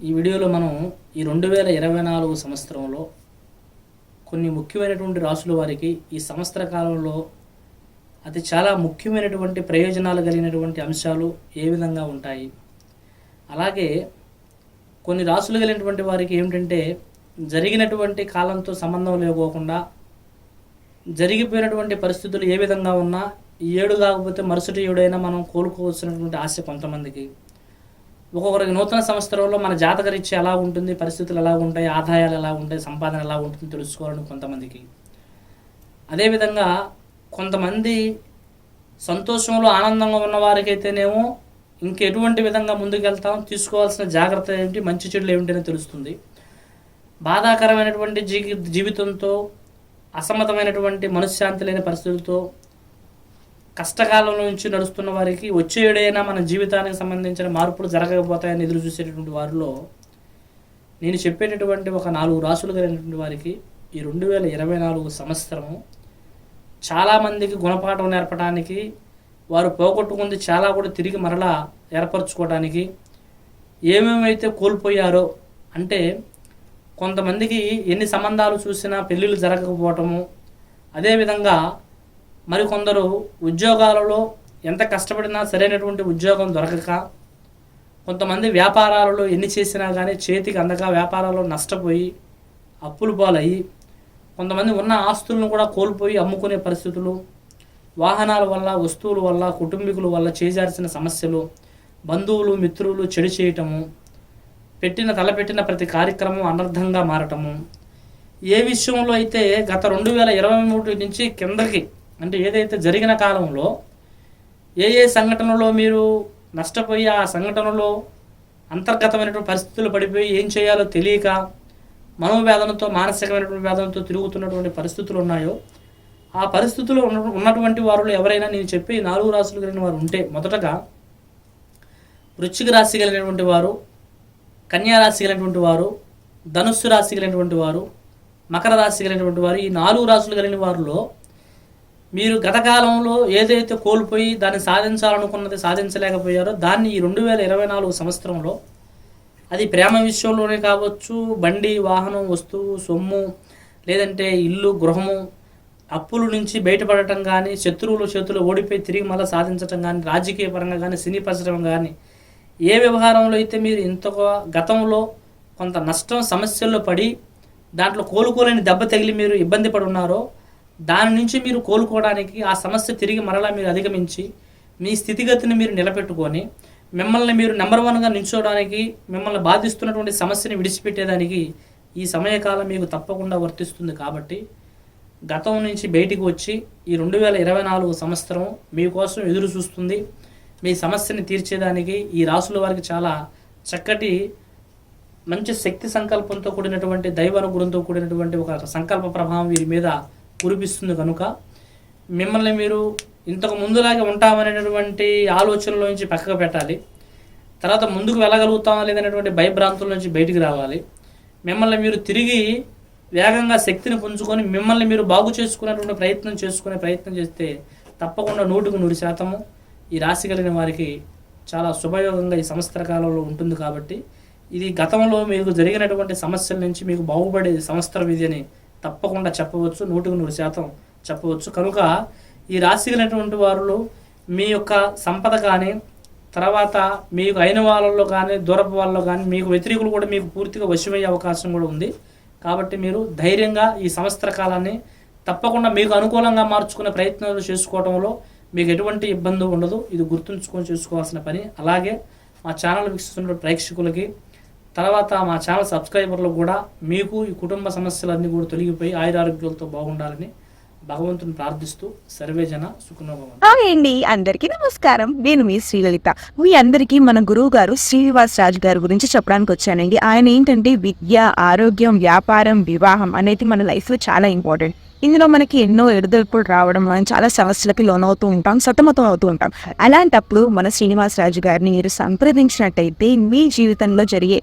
ఈ వీడియోలో మనం ఈ రెండు వేల ఇరవై నాలుగు సంవత్సరంలో కొన్ని ముఖ్యమైనటువంటి రాసుల వారికి ఈ సంవత్సర కాలంలో అతి చాలా ముఖ్యమైనటువంటి ప్రయోజనాలు కలిగినటువంటి అంశాలు ఏ విధంగా ఉంటాయి? అలాగే కొన్ని రాసులు కలిగినటువంటి వారికి ఏమిటంటే జరిగినటువంటి కాలంతో సంబంధం లేకోకుండా జరిగిపోయినటువంటి పరిస్థితులు ఏ విధంగా ఉన్నా ఈ ఏడు కాకపోతే మరుసటి ఏడైనా మనం కోలుకోవాల్సినటువంటి ఆశ కొంతమందికి. ఒక్కొక్కరికి నూతన సంవత్సరంలో మన జాతకరీత్యా ఎలా ఉంటుంది పరిస్థితులు ఎలా ఉంటాయి ఆదాయాలు ఎలా ఉంటాయి సంపాదన ఎలా ఉంటుంది తెలుసుకోవాలని కొంతమందికి. అదేవిధంగా కొంతమంది సంతోషంలో ఆనందంగా ఉన్న వారికైతేనేమో ఇంకెటువంటి విధంగా ముందుకెళ్తాం తీసుకోవాల్సిన జాగ్రత్త ఏమిటి మంచి చెడులు ఏమిటని తెలుస్తుంది. బాధాకరమైనటువంటి జీ జీవితంతో అసమ్మతమైనటువంటి మనశ్శాంతి లేని పరిస్థితులతో కష్టకాలం నుంచి నడుస్తున్న వారికి వచ్చే ఏడైనా మన జీవితానికి సంబంధించిన మార్పులు జరగకపోతాయని ఎదురు చూసేటటువంటి వారిలో నేను చెప్పేటటువంటి ఒక నాలుగు రాసులు కలిగినటువంటి వారికి ఈ రెండు వేల ఇరవై నాలుగు సంవత్సరము చాలామందికి గుణపాఠం నేర్పడానికి వారు పోగొట్టుకుంది చాలా కూడా తిరిగి మరలా ఏర్పరచుకోవడానికి ఏమేమైతే కోల్పోయారో అంటే కొంతమందికి ఎన్ని సంబంధాలు చూసినా పెళ్ళిళ్ళు జరగకపోవటము అదేవిధంగా మరికొందరు ఉద్యోగాలలో ఎంత కష్టపడినా సరైనటువంటి ఉద్యోగం దొరకక కొంతమంది వ్యాపారాలలో ఎన్ని చేసినా కానీ చేతికి అందక వ్యాపారాల్లో నష్టపోయి అప్పులు పాలయ్యి కొంతమంది ఉన్న ఆస్తులను కూడా కోల్పోయి అమ్ముకునే పరిస్థితులు వాహనాల వల్ల వస్తువుల వల్ల కుటుంబీకుల వల్ల చేజాల్సిన సమస్యలు బంధువులు మిత్రులు చెడు చేయటము పెట్టిన తలపెట్టిన ప్రతి కార్యక్రమం అనర్థంగా మారటము. ఏ విషయంలో అయితే గత రెండు వేల ఇరవై మూడు నుంచి కిందకి అంటే ఏదైతే జరిగిన కాలంలో ఏ ఏ సంఘటనలో మీరు నష్టపోయి ఆ సంఘటనలో అంతర్గతమైనటువంటి పరిస్థితులు పడిపోయి ఏం చేయాలో తెలియక మనోవేదనతో మానసికమైనటువంటి వేదనతో తిరుగుతున్నటువంటి పరిస్థితులు ఉన్నాయో ఆ పరిస్థితుల్లో ఉన్న ఉన్నటువంటి వారిలో ఎవరైనా నేను చెప్పి నాలుగు రాశులు కలిగిన వారు ఉంటే మొదటగా వృశ్చిక రాశి కలిగినటువంటి వారు కన్యా రాశి కలిగినటువంటి వారు ధనుస్సు రాశి కలిగినటువంటి వారు మకర రాశి కలిగినటువంటి వారు ఈ నాలుగు రాశులు కలిగిన వారిలో మీరు గత కాలంలో ఏదైతే కోల్పోయి దాన్ని సాధించాలనుకున్నది సాధించలేకపోయారో దాన్ని ఈ రెండు వేల ఇరవై నాలుగు సంవత్సరంలో అది ప్రేమ విషయంలోనే కావచ్చు బండి వాహనం వస్తువు సొమ్ము లేదంటే ఇల్లు గృహము అప్పుల నుంచి బయటపడటం కానీ శత్రువుల చేతులు ఓడిపోయి తిరిగి మళ్ళీ సాధించటం కానీ రాజకీయ పరంగా కానీ సినీ పరిశ్రమ కానీ ఏ వ్యవహారంలో అయితే మీరు ఇంత గతంలో కొంత నష్టం సమస్యల్లో పడి దాంట్లో కోలుకోలేని దెబ్బ తగిలి మీరు ఇబ్బంది పడి ఉన్నారో దాని నుంచి మీరు కోలుకోవడానికి ఆ సమస్య తిరిగి మరలా మీరు అధిగమించి మీ స్థితిగతిని మీరు నిలబెట్టుకొని మిమ్మల్ని మీరు నెంబర్ వన్గా నిల్చోవడానికి మిమ్మల్ని బాధిస్తున్నటువంటి సమస్యని విడిచిపెట్టేదానికి ఈ సమయకాలం మీకు తప్పకుండా వర్తిస్తుంది కాబట్టి గతం నుంచి బయటికి వచ్చి ఈ రెండు వేల ఇరవై నాలుగు సంవత్సరం మీకోసం ఎదురు చూస్తుంది. మీ సమస్యని తీర్చేదానికి ఈ రాసుల వారికి చాలా చక్కటి మంచి శక్తి సంకల్పంతో కూడినటువంటి దైవ అనుగ్రహంతో కూడినటువంటి ఒక సంకల్ప ప్రభావం వీరి మీద కురిపిస్తుంది కనుక మిమ్మల్ని మీరు ఇంతకు ముందులాగే ఉంటామనేటటువంటి ఆలోచనలో నుంచి పక్కకు పెట్టాలి. తర్వాత ముందుకు వెళ్ళగలుగుతామా లేదనేటువంటి భయభ్రాంతుల నుంచి బయటికి రావాలి. మిమ్మల్ని మీరు తిరిగి వేగంగా శక్తిని పుంజుకొని మిమ్మల్ని మీరు బాగు చేసుకునేటువంటి ప్రయత్నం చేసుకునే ప్రయత్నం చేస్తే తప్పకుండా నూటికి నూరు శాతము ఈ రాశి కలిగిన వారికి చాలా శుభయోగంగా ఈ సంవత్సర కాలంలో ఉంటుంది కాబట్టి ఇది గతంలో మీకు జరిగినటువంటి సమస్యల నుంచి మీకు బాగుపడే సంవత్సరం ఇది అని తప్పకుండా చెప్పవచ్చు నూటికి నూరు శాతం చెప్పవచ్చు. కనుక ఈ రాశి కలిగినటువంటి వారు మీ యొక్క సంపద కానీ తర్వాత మీకు అయిన వాళ్ళలో కానీ దూరపు వాళ్ళలో కానీ మీకు వ్యతిరేకులు కూడా మీకు పూర్తిగా వశమయ్యే అవకాశం కూడా ఉంది. కాబట్టి మీరు ధైర్యంగా ఈ సంవత్సర కాలాన్ని తప్పకుండా మీకు అనుకూలంగా మార్చుకునే ప్రయత్నాలు చేసుకోవడంలో మీకు ఎటువంటి ఇబ్బంది ఉండదు. ఇది గుర్తుంచుకొని చేసుకోవాల్సిన పని. అలాగే మా ఛానల్ వీక్షిస్తున్న ప్రేక్షకులకి తర్వాత మా ఛానల్ సబ్స్క్రైబర్లు కూడా మీకు ఈ కుటుంబ సమస్యలన్నీ కూడా తొలగిపోయి ఆయురారోగ్యాలతో బాగుండాలని భగవంతుని ప్రార్థిస్తూ సర్వేజన హాయ్ అండి అందరికీ నమస్కారం. నేను మీ శ్రీలలిత. మీ అందరికీ మన గురువు గారు శ్రీనివాస్ రాజు గారి గురించి చెప్పడానికి వచ్చానండి. ఆయన ఏంటంటే విద్య ఆరోగ్యం వ్యాపారం వివాహం అనేది మన లైఫ్లో చాలా ఇంపార్టెంట్. ఇందులో మనకి ఎన్నో ఎడుదొడుపులు రావడం మనం చాలా సమస్యలకి లోనవుతూ ఉంటాం సతమతం అవుతూ ఉంటాం. అలాంటప్పుడు మన శ్రీనివాస్ రాజు గారిని మీరు సంప్రదించినట్టయితే మీ జీవితంలో జరిగే